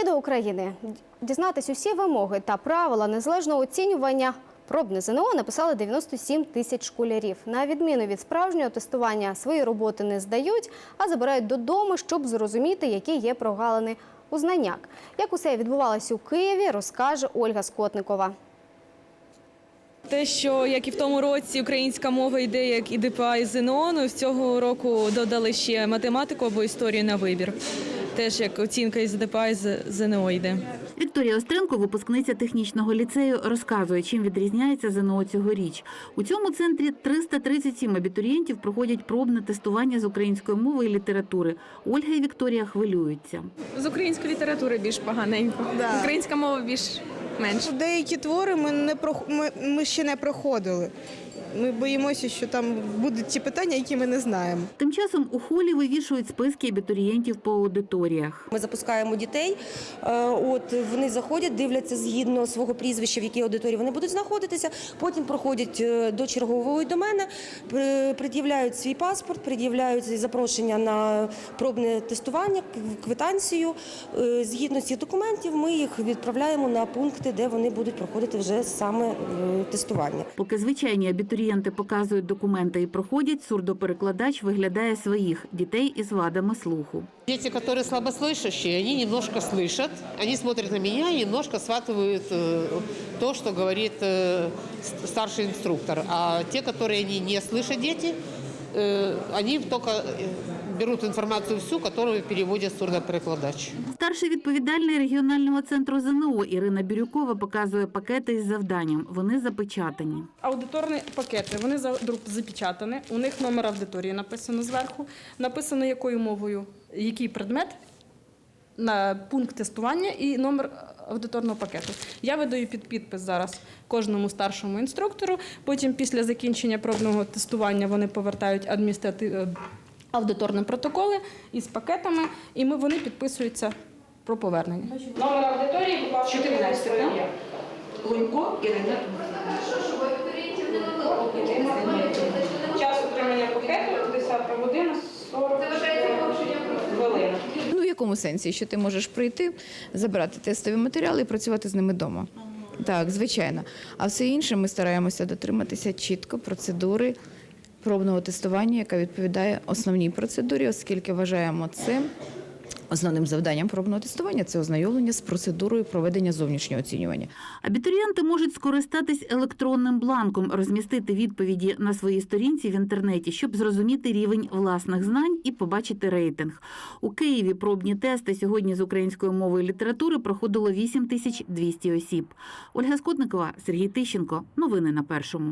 І до України дізнатись усі вимоги та правила незалежного оцінювання. Пробне ЗНО написали 97 тисяч школярів. На відміну від справжнього тестування, свої роботи не здають, а забирають додому, щоб зрозуміти, які є прогалини у знаннях. Як усе відбувалося у Києві, розкаже Ольга Скотникова. Те, що як і в тому році українська мова йде як і ДПА, і ЗНО, ну, з цього року додали ще математику або історію на вибір. Теж як оцінка із ДПА і з ЗНО йде. Вікторія Остренко, випускниця технічного ліцею, розказує, чим відрізняється ЗНО цьогоріч. У цьому центрі 337 абітурієнтів проходять пробне тестування з української мови і літератури. Ольга і Вікторія хвилюються. З української літератури більш поганенько. Українська мова більш менше. Деякі твори ми не прох... ми, ми ще не проходили. Ми боїмося, що там будуть ті питання, які ми не знаємо. Тим часом у холі вивішують списки абітурієнтів по аудиторіях. Ми запускаємо дітей. е, От вони заходять, дивляться згідно свого прізвища, в якій аудиторії вони будуть знаходитися. Потім проходять е, до чергової до мене, пред'являють свій паспорт, пред'являють запрошення на пробне тестування, квитанцію. Е, Згідно цих документів, ми їх відправляємо на пункти, де вони будуть проходити вже саме тестування. Поки звичайні абітурієнти показують документи і проходять, сурдоперекладач виглядає своїх дітей із вадами слуху. Дети, которые слабослышащие, они немножко слышат, они смотрят на меня и немножко схватывают э, то, что говорит э, с- старший инструктор. А те, которые они не слышат дети, э, они только э, берут информацию всю, которую переводит сурдоперекладач. Старший відповідальний регіонального центру ЗНО Ірина Бірюкова показує пакети із завданням. Вони запечатані. Аудиторні пакети, вони за- запечатані, у них номер аудиторії написано зверху, написано якою мовою, який предмет, на пункт тестування і номер аудиторного пакету. Я видаю під підпис зараз кожному старшому інструктору. Потім, після закінчення пробного тестування, вони повертають адміністратив... е, аудиторні протоколи із пакетами, і ми, вони підписуються про повернення. Номер аудиторії, ласка, 14, так? Лунько Ірина. Час отримання пакету 10 година 40 хвилин. Ну, в якому сенсі, що ти можеш прийти, забрати тестові матеріали і працювати з ними вдома. Так, звичайно. А все інше ми стараємося дотриматися чітко процедури пробного тестування, яка відповідає основній процедурі, оскільки вважаємо це основним завданням пробного тестування це ознайомлення з процедурою проведення зовнішнього оцінювання. Абітурієнти можуть скористатись електронним бланком, розмістити відповіді на своїй сторінці в інтернеті, щоб зрозуміти рівень власних знань і побачити рейтинг. У Києві пробні тести сьогодні з української мови і літератури проходило 8200 осіб. Ольга Скотникова, Сергій Тищенко. Новини на першому.